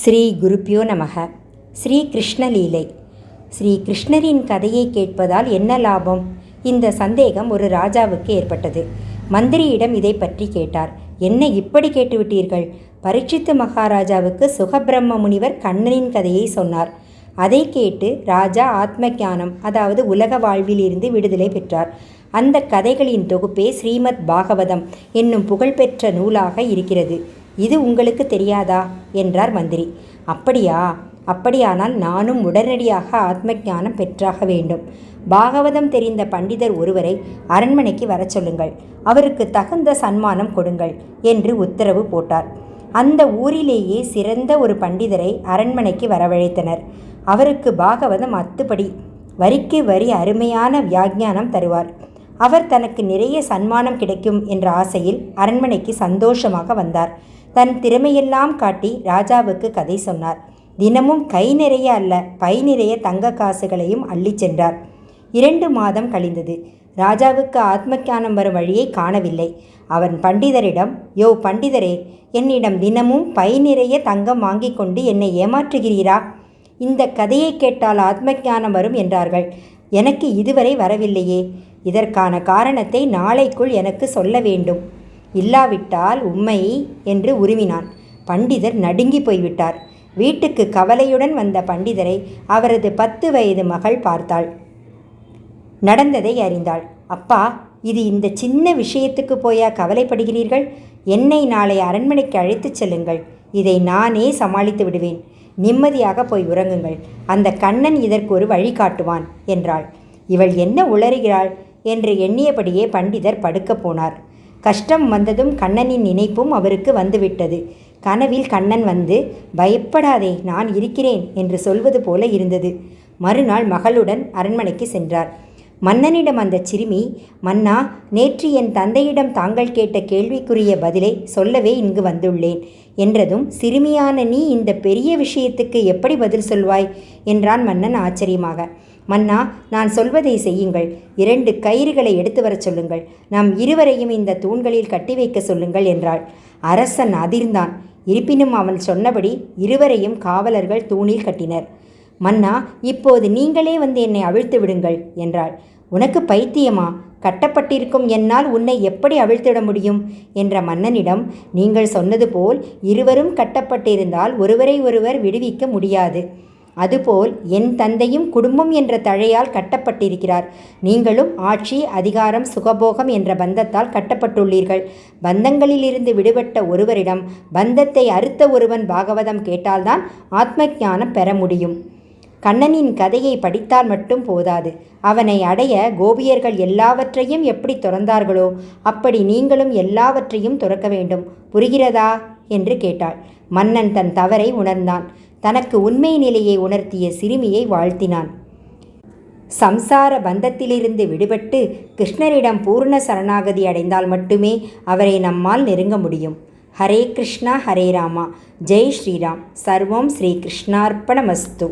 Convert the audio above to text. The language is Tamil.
ஸ்ரீ குருப்பியோ நமக. ஸ்ரீ கிருஷ்ணலீலை. ஸ்ரீ கிருஷ்ணரின் கதையை கேட்பதால் என்ன லாபம்? இந்த சந்தேகம் ஒரு ராஜாவுக்கு ஏற்பட்டது. மந்திரியிடம் இதை பற்றி கேட்டார். என்ன இப்படி கேட்டுவிட்டீர்கள்? பரீட்சித்து மகாராஜாவுக்கு சுகபிரம்ம முனிவர் கண்ணனின் கதையை சொன்னார். அதை கேட்டு ராஜா ஆத்ம ஞானம் அதாவது உலக வாழ்விலிருந்து விடுதலை பெற்றார். அந்த கதைகளின் தொகுப்பே ஸ்ரீமத் பாகவதம் என்னும் புகழ்பெற்ற நூலாக இருக்கிறது. இது உங்களுக்கு தெரியாதா? என்றார் மந்திரி. அப்படியா? அப்படியானால் நானும் உடனடியாக ஆத்ம ஞானம் பெற்றாக வேண்டும். பாகவதம் தெரிந்த பண்டிதர் ஒருவரை அரண்மனைக்கு வரச் சொல்லுங்கள். அவருக்கு தகுந்த சன்மானம் கொடுங்கள் என்று உத்தரவு போட்டார். அந்த ஊரிலேயே சிறந்த ஒரு பண்டிதரை அரண்மனைக்கு வரவழைத்தனர். அவருக்கு பாகவதம் அத்துப்படி வரிக்கு வரி அருமையான வியாக்ஞானம் தருவார். அவர் தனக்கு நிறைய சன்மானம் கிடைக்கும் என்ற ஆசையில் அரண்மனைக்கு சந்தோஷமாக வந்தார். தன் திறமையெல்லாம் காட்டி ராஜாவுக்கு கதை சொன்னார். தினமும் கை நிறைய அல்ல பை நிறைய தங்க காசுகளையும் அள்ளிச் சென்றார். இரண்டு மாதம் கழிந்தது. ராஜாவுக்கு ஆத்மக்கியானம் வரும் வழியை காணவில்லை. அவன் பண்டிதரிடம் யோ பண்டிதரே என்னிடம் தினமும் பை நிறைய தங்கம் வாங்கி கொண்டு என்னை ஏமாற்றுகிறீரா? இந்த கதையை கேட்டால் ஆத்மஞானம் வரும் என்றார்கள். எனக்கு இதுவரை வரவில்லையே. இதற்கான காரணத்தை நாளைக்குள் எனக்கு சொல்ல வேண்டும். இல்லாவிட்டால் உண்மை என்று உருவினான். பண்டிதர் நடுங்கி போய்விட்டார். வீட்டுக்கு கவலையுடன் வந்த பண்டிதரை அவரது பத்து வயது மகள் பார்த்தாள். நடந்ததை அறிந்தாள். அப்பா இது இந்த சின்ன விஷயத்துக்கு போயா கவலைப்படுகிறீர்கள்? என்னை நாளை அரண்மனைக்கு அழைத்துச் செல்லுங்கள். இதை நானே சமாளித்து விடுவேன். நிம்மதியாக போய் உறங்குங்கள். அந்த கண்ணன் இதற்கு ஒரு வழி காட்டுவான் என்றாள். இவள் என்ன உளறுகிறாள்? என்று எண்ணியபடியே பண்டிதர் படுக்கப் போனார். கஷ்டம் வந்ததும் கண்ணனின் நினைப்பும் அவருக்கு வந்துவிட்டது. கனவில் கண்ணன் வந்து பயப்படாதே நான் இருக்கிறேன் என்று சொல்வது போல இருந்தது. மறுநாள் மகளுடன் அரண்மனைக்கு சென்றார். மன்னனிடம் அந்த சிறுமி மன்னா நேற்று என் தந்தையிடம் தாங்கள் கேட்ட கேள்விக்குரிய பதிலை சொல்லவே இங்கு வந்துள்ளேன் என்றதும் சிறுமியான நீ இந்த பெரிய விஷயத்துக்கு எப்படி பதில் சொல்வாய்? என்றான் மன்னன் ஆச்சரியமாக. மன்னா நான் சொல்வதை செய்யுங்கள். இரண்டு கயிறுகளை எடுத்து வரச் சொல்லுங்கள். நம் இருவரையும் இந்த தூண்களில் கட்டி வைக்க சொல்லுங்கள் என்றாள். அரசன் அதிர்ந்தான். இருப்பினும் அவன் சொன்னபடி இருவரையும் காவலர்கள் தூணில் கட்டினர். மன்னா இப்போது நீங்களே வந்து என்னை அவிழ்த்து விடுங்கள் என்றாள். உனக்கு பைத்தியமா? கட்டப்பட்டிருக்கும் என்னால் உன்னை எப்படி அவிழ்த்திட முடியும்? என்ற மன்னனிடம் நீங்கள் சொன்னது போல் இருவரும் கட்டப்பட்டிருந்தால் ஒருவரை ஒருவர் விடுவிக்க முடியாது. அதுபோல் என் தந்தையும் குடும்பம் என்ற தழையால் கட்டப்பட்டிருக்கிறார். நீங்களும் ஆட்சி அதிகாரம் சுகபோகம் என்ற பந்தத்தால் கட்டப்பட்டுள்ளீர்கள். பந்தங்களிலிருந்து விடுபட்ட ஒருவரிடம் பந்தத்தை அறுத்த ஒருவன் பாகவதம் கேட்டால்தான் ஆத்ம ஞானம் பெற முடியும். கண்ணனின் கதையை படித்தால் மட்டும் போதாது. அவனை அடைய கோபியர்கள் எல்லாவற்றையும் எப்படி துறந்தார்களோ அப்படி நீங்களும் எல்லாவற்றையும் துறக்க வேண்டும். புரிகிறதா? என்று கேட்டாள். மன்னன் தன் தவறை உணர்ந்தான். தனக்கு உண்மை நிலையை உணர்த்திய சிறுமியை வாழ்த்தினான். சம்சார பந்தத்திலிருந்து விடுபட்டு கிருஷ்ணரிடம் பூர்ண சரணாகதி அடைந்தால் மட்டுமே அவரை நம்மால் நெருங்க முடியும். ஹரே கிருஷ்ணா ஹரே ராமா. ஜெய் ஸ்ரீராம். சர்வம் ஸ்ரீ கிருஷ்ணார்ப்பணமஸ்து.